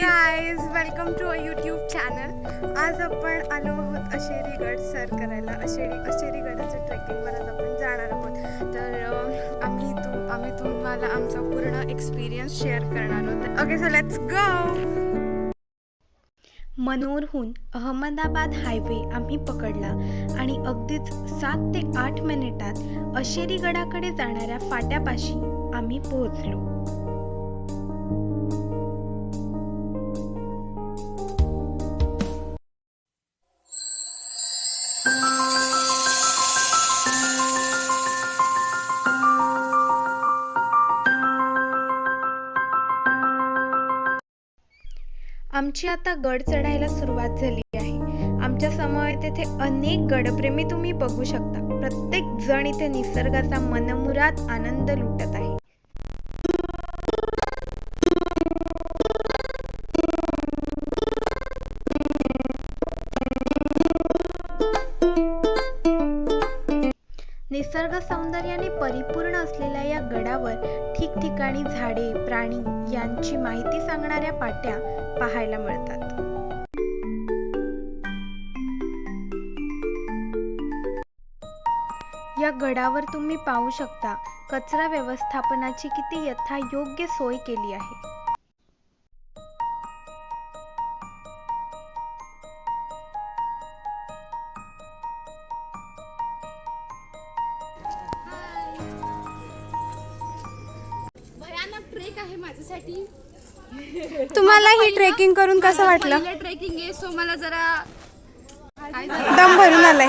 Guys welcome to a YouTube channel आज आपण आलो आहोत अशेरीगड सर करायला. अशेरी अशेरी ट्रेकिंगवर आज आपण जाणार आहोत. तर आम्ही तू आम्ही तुम्हाला आमचा पूर्ण एक्सपिरियन्स शेअर करणार आहोत. ओके सो लेट्स गो मनोरहून अहमदाबाद हायवे आम्ही पकडला आणि अगदीच सात ते आठ मिनिटात अशेरी गडाकडे जाणाऱ्या फाट्यापाशी आम्ही पोहोचलो. आमची आता गड चढायला सुरुवात झाली आहे. आमच्यासमोर तेथे अनेक गडप्रेमी तुम्ही बघू शकता. प्रत्येक जण इथे निसर्गाचा मनमुराद आनंद लुटत आहे. निसर्ग सौंदर्याने परिपूर्ण असलेल्या या गडावर ठिकठिकाणी झाडे प्राणी यांची माहिती सांगणाऱ्या पाट्या पाहायला मिळतात. या गडावर तुम्ही पाहू शकता कचरा व्यवस्थापनाची किती यथायोग्य सोय केली आहे. भयानक ट्रेक आहे माझ्यासाठी. तुम्हाला ही ट्रेकिंग करून कसं वाटलं? ट्रेकिंग आहे सो मला जरा दम भरून आलाय.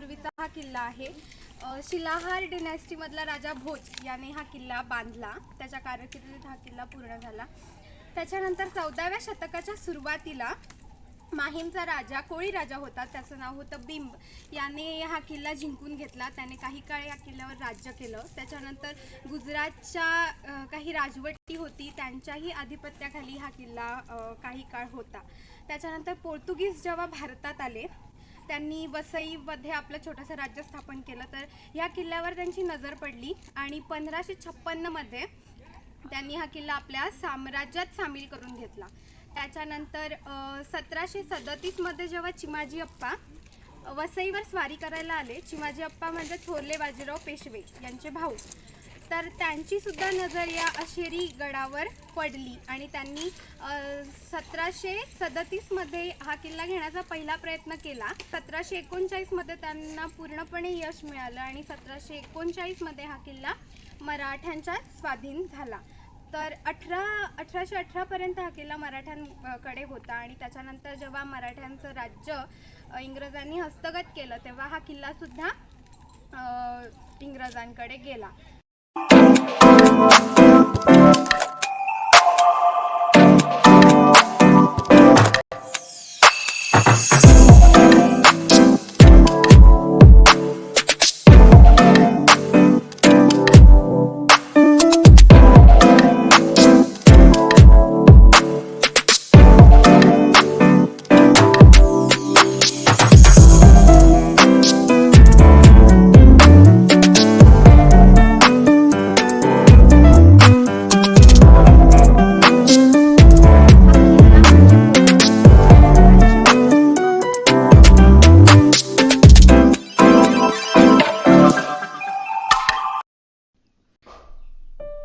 पूर्वीचा हा किल्ला आहे. शिलाहार डिनॅस्टीमधला राजा भोज याने हा किल्ला बांधला. त्याच्या कारकिर्दीत हा किल्ला पूर्ण झाला. त्याच्यानंतर चौदाव्या शतकाच्या सुरुवातीला माहीमचा राजा कोळी राजा होता. त्याचं नाव होतं बिंब. याने हा किल्ला जिंकून घेतला. त्याने काही काळ या किल्ल्यावर राज्य केलं. त्याच्यानंतर गुजरातच्या काही राजवटी होती. त्यांच्याही आधिपत्याखाली हा किल्ला काही काळ होता. त्याच्यानंतर पोर्तुगीज जेव्हा भारतात आले त्यांनी वसईमध्ये आपलं छोटंसं राज्य स्थापन केलं. तर ह्या किल्ल्यावर त्यांची नजर पडली आणि पंधराशे छप्पन्नमध्ये त्यांनी हा किल्ला आपल्या साम्राज्यात सामील करून घेतला. त्याच्यानंतर सतराशे सदतीसमध्ये जेव्हा चिमाजी अप्पा वसईवर स्वारी करायला आले चिमाजी अप्पा म्हणजे थोरले बाजीराव पेशवे यांचे भाऊ. तर त्यांची सुद्धा नजर या अशेरी गडावर पडली. आणि त्यांनी सतराशे सदतीसमध्ये हा किल्ला घेण्याचा पहिला प्रयत्न केला. सतराशे एकोणचाळीसमध्ये त्यांना पूर्णपणे यश मिळालं आणि सतराशे एकोणचाळीसमध्ये हा किल्ला मराठ्यांच्या स्वाधीन झाला. तर अठरा अठराशे अठरापर्यंत हा किल्ला मराठ्यांकडे होता आणि त्याच्यानंतर जेव्हा मराठ्यांचं राज्य इंग्रजांनी हस्तगत केलं तेव्हा हा किल्लासुद्धा इंग्रजांकडे गेला. Thank you.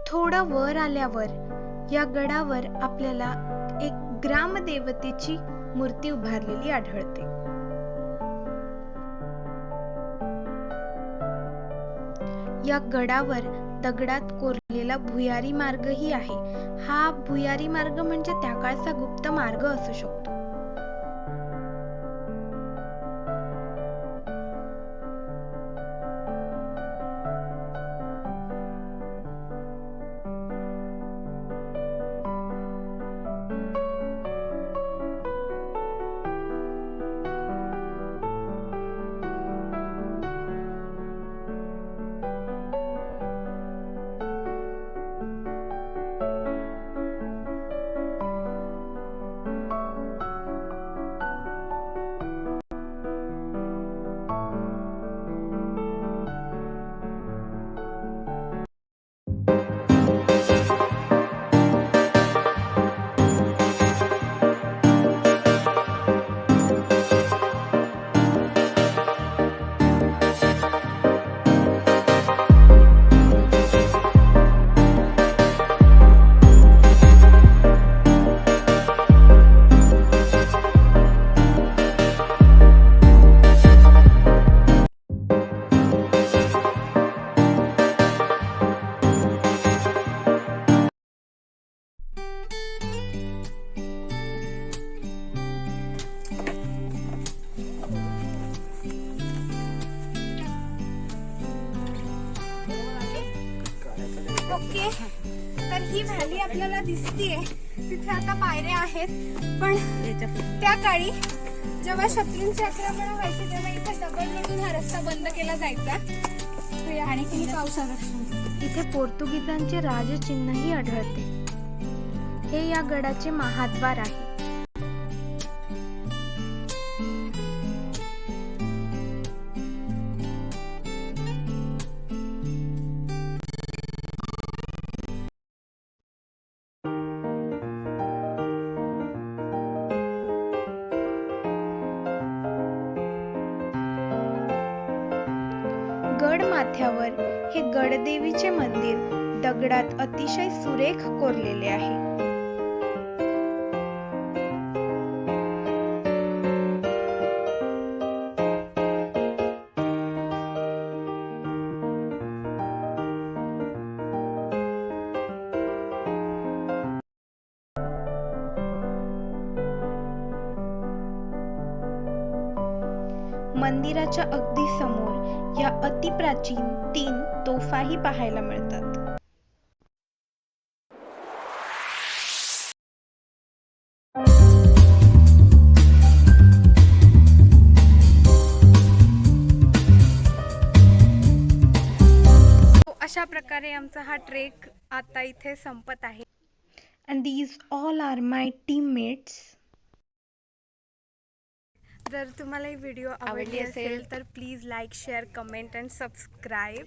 थोडं वर आल्यावर या गडावर आपल्याला एक ग्रामदेवतेची मूर्ती उभारलेली आढळते. या गडावर दगडात कोरलेला भुयारी मार्गही आहे. हा भुयारी मार्ग म्हणजे त्या काळचा गुप्त मार्ग असू शकतो. ही व्हॅली आपल्याला दिसतीये. तिथे आता पायऱ्या आहेत. पण त्या काळी जेव्हा शत्रूंचे आक्रमण व्हायचे तेव्हा इथे दगड म्हणून हा रस्ता बंद केला जायचा. आणि शकता इथे पोर्तुगीजांचे राजचिन्हही आढळते. हे या गडाचे महाद्वार आहे. माथ्यावर हे गडदेवीचे मंदिर दगडात अतिशय सुरेख कोरलेले आहे. मंदिराच्या अगदी समोर या अतिप्राचीन तीन तोफाही पाहायला मिळतात. अशा प्रकारे आमचा हा ट्रेक आता इथे संपत आहे. And these all are my teammates जर तुम्हाला ही व्हिडिओ आवडली असेल तर please like share comment and subscribe